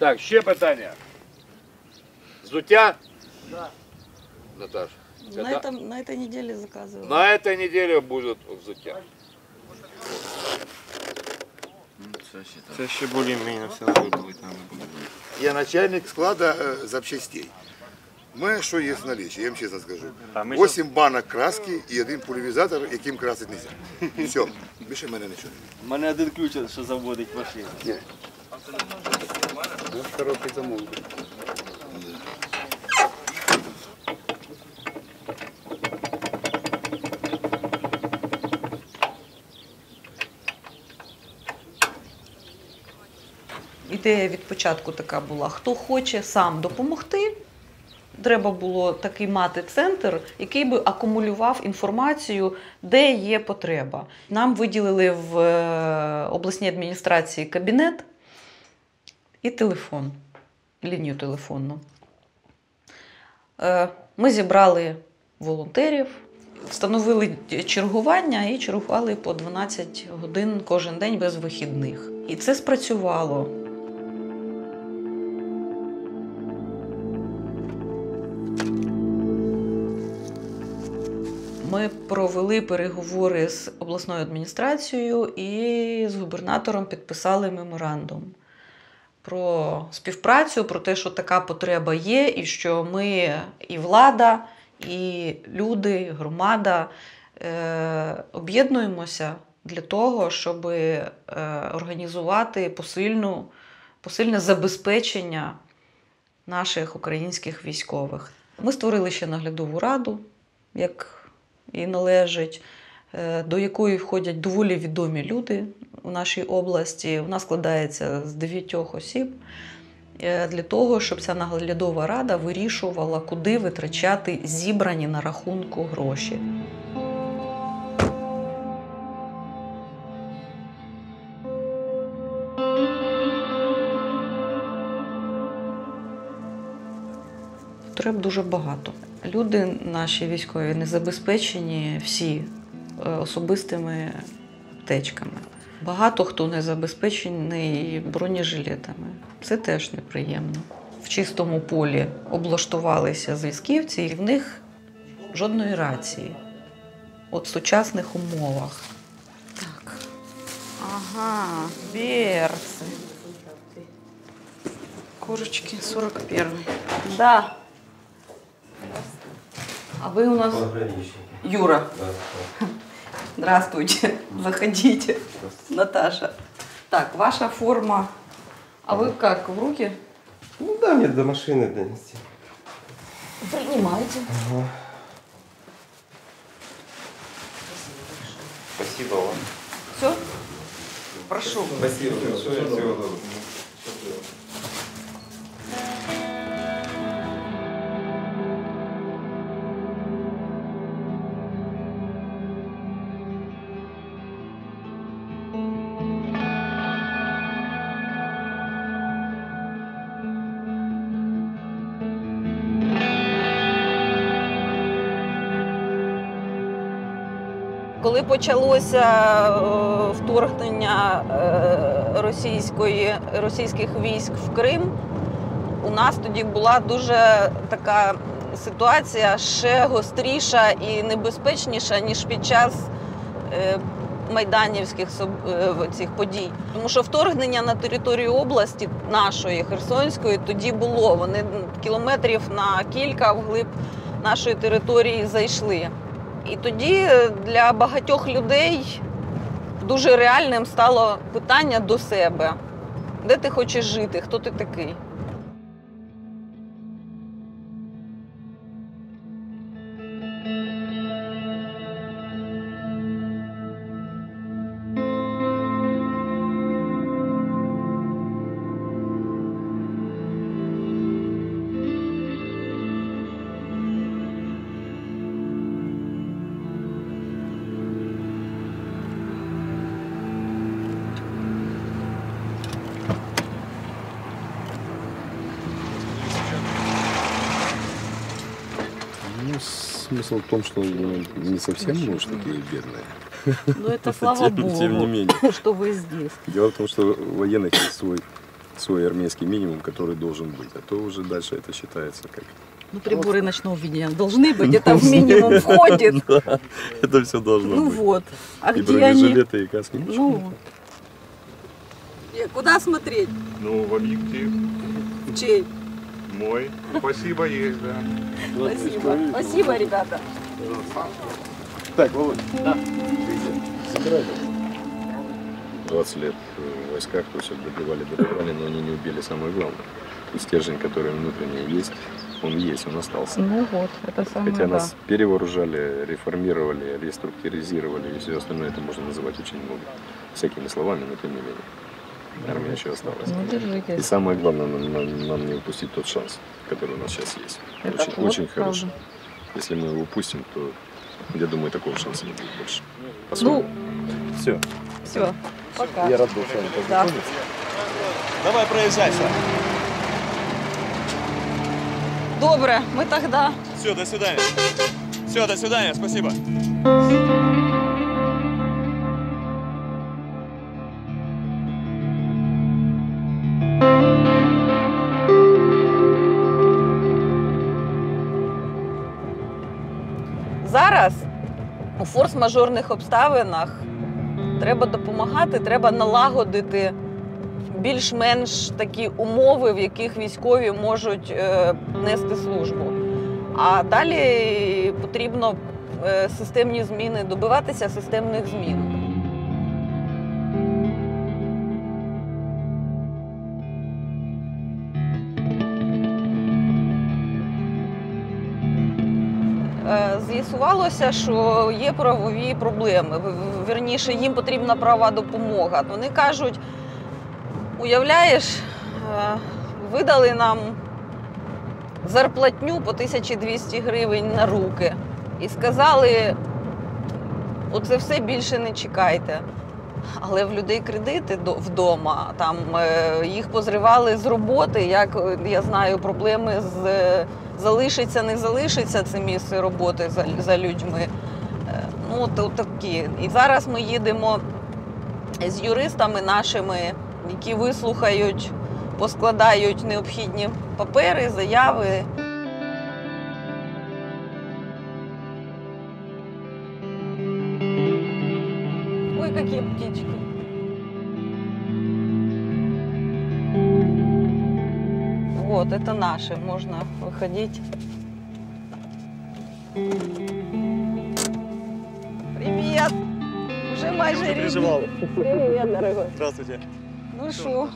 Так, ще питання. Взуття? Да. Наташа. На, это- этом, на этой неделе заказывала. На этой неделе будет взуття. Це ще більш-менш все вибрати треба буде. Я начальник склада э, запчастей. Ми що є в наличии, я вам чесно скажу. А ми 8 банок краски і один пульверизатор, яким красити не можна. Все, більше в мене нічого. У мене один ключ, що заводить машину. Ідея від початку така була: хто хоче сам допомогти. Треба було такий мати центр, який би акумулював інформацію, де є потреба. Нам виділили в е, обласній адміністрації кабінет і телефон, лінію телефонну. Е, Ми зібрали волонтерів, встановили чергування і чергували по 12 годин кожен день без вихідних. І це спрацювало. Ми провели переговори з обласною адміністрацією і з губернатором підписали меморандум про співпрацю, про те, що така потреба є, і що ми і влада, і люди, і громада е, об'єднуємося для того, щоб е, організувати посильну, посильне забезпечення наших українських військових. Ми створили ще наглядову раду, як і належить, до якої входять доволі відомі люди у нашій області. Вона складається з дев'ятьох осіб е, для того, щоб ця наглядова рада вирішувала, куди витрачати зібрані на рахунку гроші. Потреб дуже багато. Люди наші військові не забезпечені всі е, особистими аптечками. Багато хто не забезпечений бронежилетами. Це теж неприємно. В чистому полі облаштувалися зв'язківці, і в них жодної рації. От в сучасних умовах. Так. Ага, берці. Курочки 41. Да. А вы у нас Юра. Здравствуйте. Заходите. Наташа. Так, ваша форма. А вы как, в руки? Ну да, мне до машины донести. Принимайте. Спасибо вам. Все? Прошу. Спасибо большое. Всего доброго. Коли почалося е, вторгнення е, російської, російських військ в Крим, у нас тоді була дуже така ситуація ще гостріша і небезпечніша, ніж під час е, майданівських цих подій. Тому що вторгнення на територію області нашої Херсонської тоді було. Вони кілометрів на кілька вглиб нашої території зайшли. І тоді е, для багатьох людей дуже реальним стало питання до себе: де ти хочеш жити, хто ти такий? Смысл в том, что ну, не совсем, может, такие бедные. Ну, это слава тем, Богу, тем не менее. что вы здесь. Дело в том, что у военных есть свой свой армейский минимум, который должен быть. А то уже дальше это считается как... Ну, приборы ночного видения должны быть, это в минимум входит. Да, это все должно Ну быть. вот. А И где они? бронежилеты, и каски. Ну вот. Э, Куда смотреть? Ну, в объектив Чей? Мой. Спасибо, есть, да. Спасибо. Спасибо, ребята. Так, Володь. Да. 20 лет в войсках, то есть добивали, добивали, но они не убили самое главное. И стержень, который внутренний есть, он есть, он остался. Ну вот, это самое Хотя нас перевооружали, реформировали, реструктуризировали и все остальное, это можно называть очень много всякими словами, но тем не менее. Армия еще осталась. Ну, И держитесь. самое главное, нам, нам- нам не упустить тот шанс, который у нас сейчас есть. Это Очень, вот очень хороший. Если мы его упустим, то, я думаю, такого шанса не будет больше. Ну, все. все, пока. Я рад был с вами Да. познакомиться. Давай, проезжайся. Добре, ми тоді. Все, до свидания. Все, до свидания, спасибо. Форс-мажорних обставинах треба допомагати, треба налагодити більш-менш такі умови, в яких військові можуть е, нести службу. А далі потрібно е, системні зміни, добиватися системних змін. З'ясувалося, що є правові проблеми. Вірніше, їм потрібна права допомога. Вони кажуть: уявляєш, е, видали нам зарплатню по 1200 гривень на руки і сказали, оце все більше не чекайте. Але в людей кредити вдома, там е, їх позривали з роботи. Як е, я знаю, проблеми з залишиться, не залишиться це місце роботи за, за людьми. Е, Ну, от такі. І зараз ми їдемо з юристами нашими, які вислухають, поскладають необхідні папери, заяви. Вот, это наши, можно выходить. Привет! Уже майже рідні. переживал. Привет, дорогой. Здравствуйте. Ну що?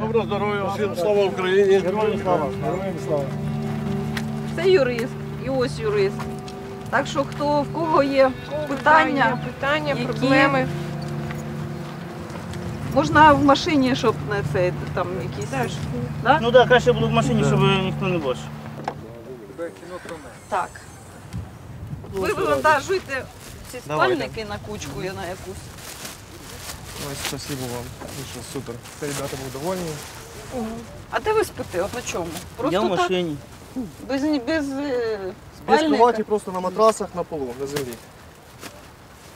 Доброго здоров'я, всім слава Україні. Героям слава. Героям слава. Це юрист. І ось юрист. Так що хто в кого є питання, питання, які- проблеми. Можна в машині, щоб не це там якісь. Да? Ну так, да, краще було в машині, щоб ніхто не бачив. Так. Ви вивантажуйте ці Давайте. спальники на кучку і на якусь. Ой, спасибо вам. Ну що, супер. Все ребята будуть довольні. А де ви спите? От на чому? Просто Я в так? машині. Без, без е, Без спальника? кроваті, просто на матрасах на полу, на землі.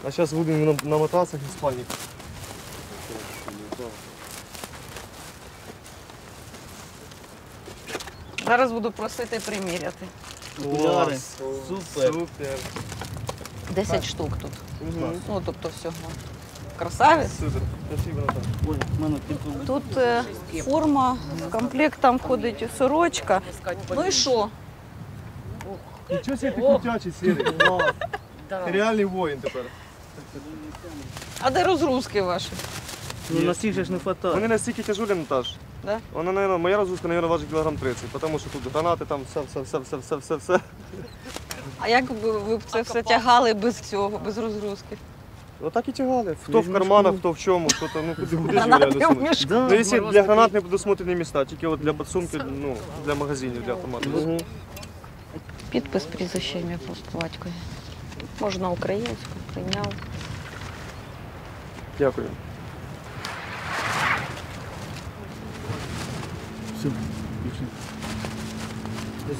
А зараз будемо на, на матрасах і спальник. Зараз буду просити приміряти. Окуляри. Супер. Супер. 10 штук тут. Мгм. Ну, тобто всього. Красавець. Супер. Спасибо, Наталя. Ой, в мене тільки Тут е, форма, в комплект там входить сорочка. Ну і що? Нічого себе ти крутячий, сірий. Ти реальний воїн тепер. А де розгрузки ваші? Ну, на всіх ж не вистачає. Вони настільки тяжелі, Наташ. Да? Вона, наверное, моя розгрузка, наверное, важить кілограм 30, тому що тут гранати, там все, все, все, все, все, все, все. А як би ви б це все тягали без цього, без розгрузки? Отак і тягали. Хто в карманах, хто в чому, хто там, ну куди, куди ж Гранати реально сунути. Да. Ну, якщо для гранат не предусмотрені міста, тільки от для подсумки, ну, для магазинів, для автоматів. Підпис прізвище ім'я по батькові. Можна українську, прийняв. Дякую.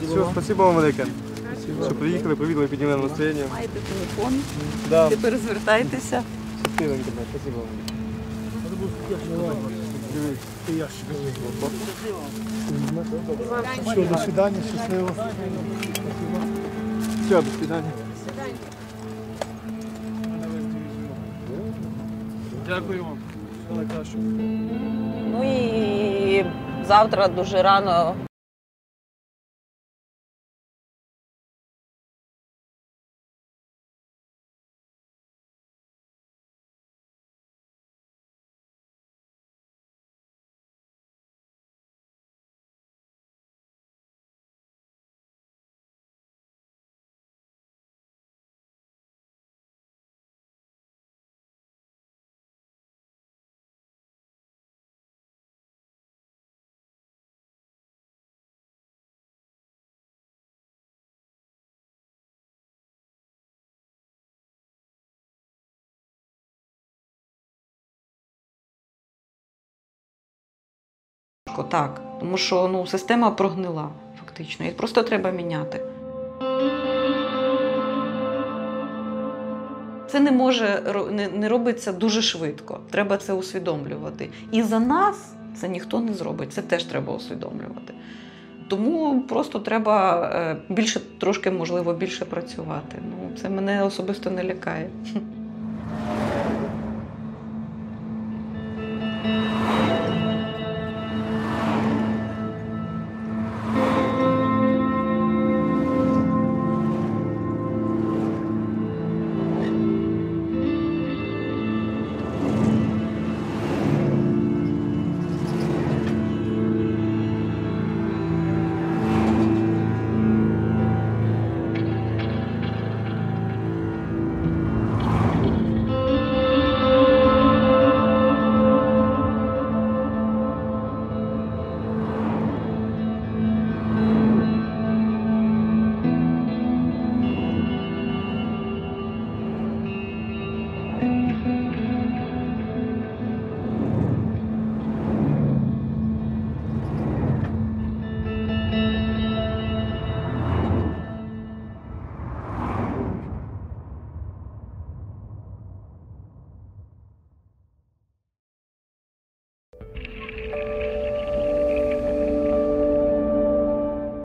Все, спасибо вам велике. Що приїхали, провідали, підняли на настроєння. Маєте телефон, Да, тепер звертайтеся. щасливенько, спасибо вам. Все, до свидання, щасливо. Все, до свидання. Дякую вам. Все. Ну і завтра дуже рано так. Тому що ну, система прогнила фактично. І просто треба міняти. Це не може не, робиться дуже швидко. Треба це усвідомлювати. І за нас це ніхто не зробить. Це теж треба усвідомлювати. Тому просто треба е, більше, трошки, можливо, більше працювати. Ну, це мене особисто не лякає.